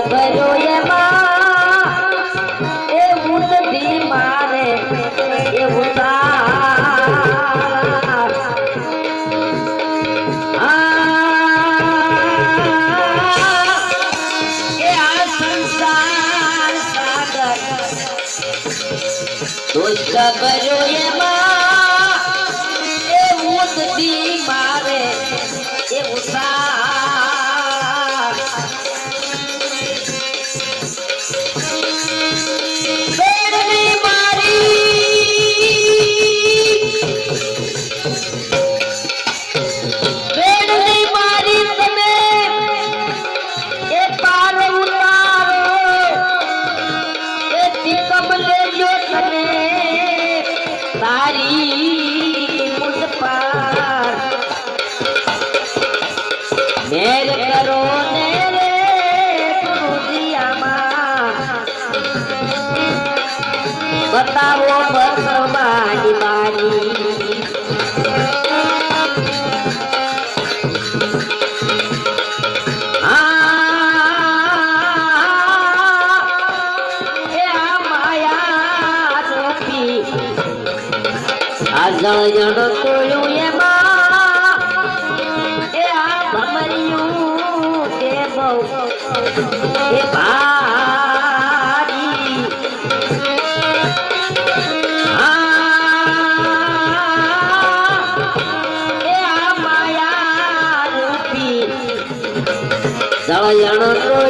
ગભરો એમાં એવું નથી મારે એવું દુષ્ટ કર્યો લયણ સોયું એમાં એ આ ભમર્યું તે બહુ એ ભારી એ આ માયા રૂપી લયણ સોયું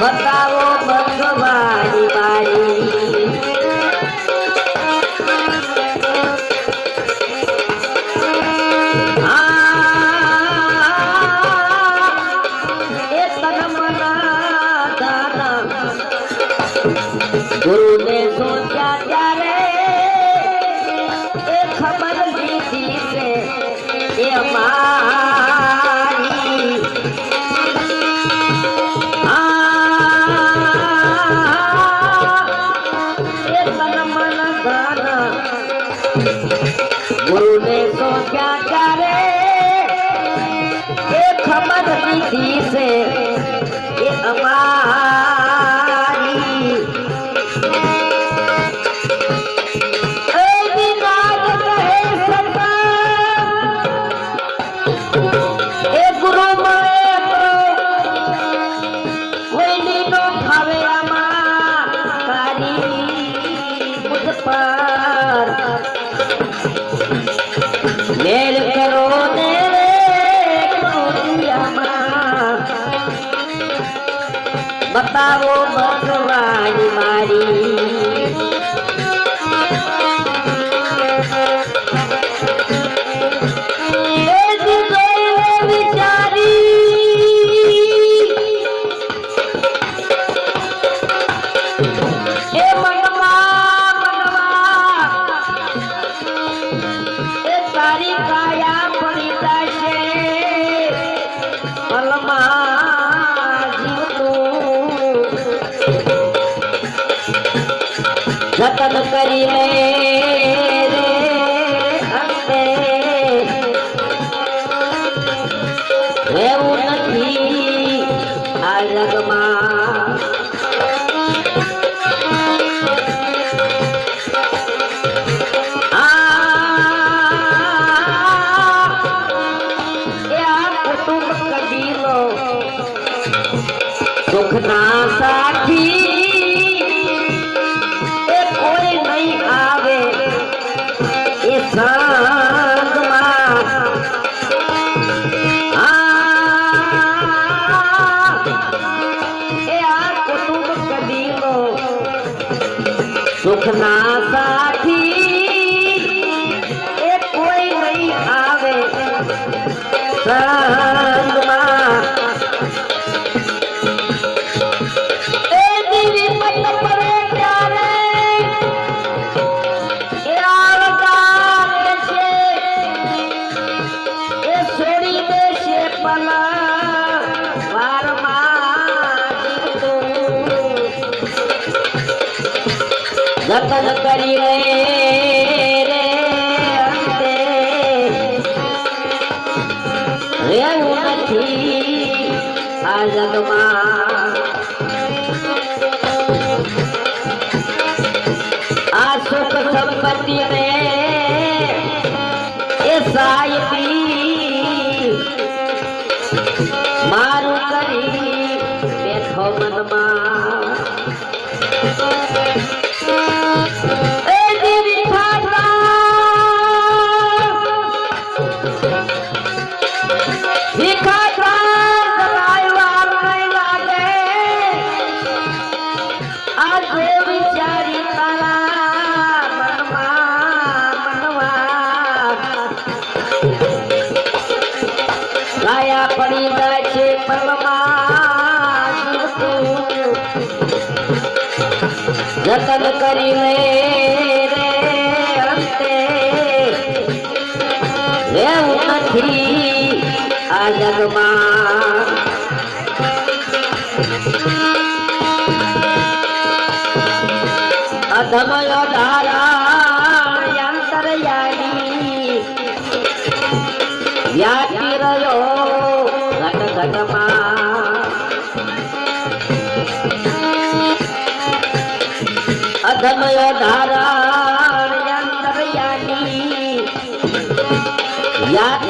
બતાવો ભગવાન મારી. ગુરુને સોચ્યા થતી શીશે એ અમાર bravo. વતન કરી મે રહેવું નથી આ જગમાં. સુખ સુખના સાથી એ કોઈ નહીં આવે. પલા Maldomar. કદ કરી મે રસ્તે. લેવું નથી આ જગમાં. અધમયો ધારા યંતર યારી વ્યાપી રહ્યો રમયો ધારા યાદ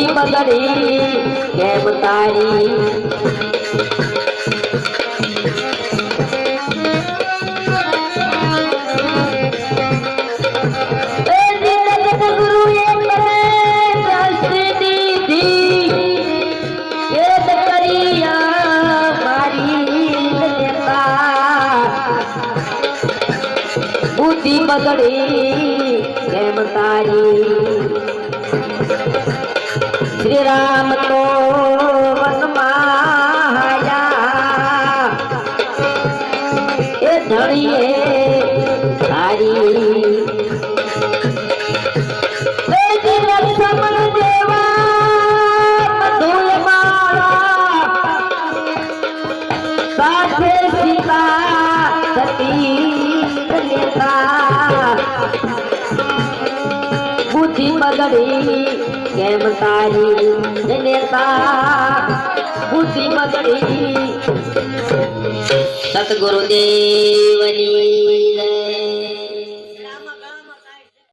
ની બગડી કેમ તારી? બગડી કેમ તારી? શ્રી રામ તો વનમાં આયા એ ધણીએ બુદ્ધિ બગડી કેમ તારી નેતા બુદ્ધિ બગડી સતગુરુદેવની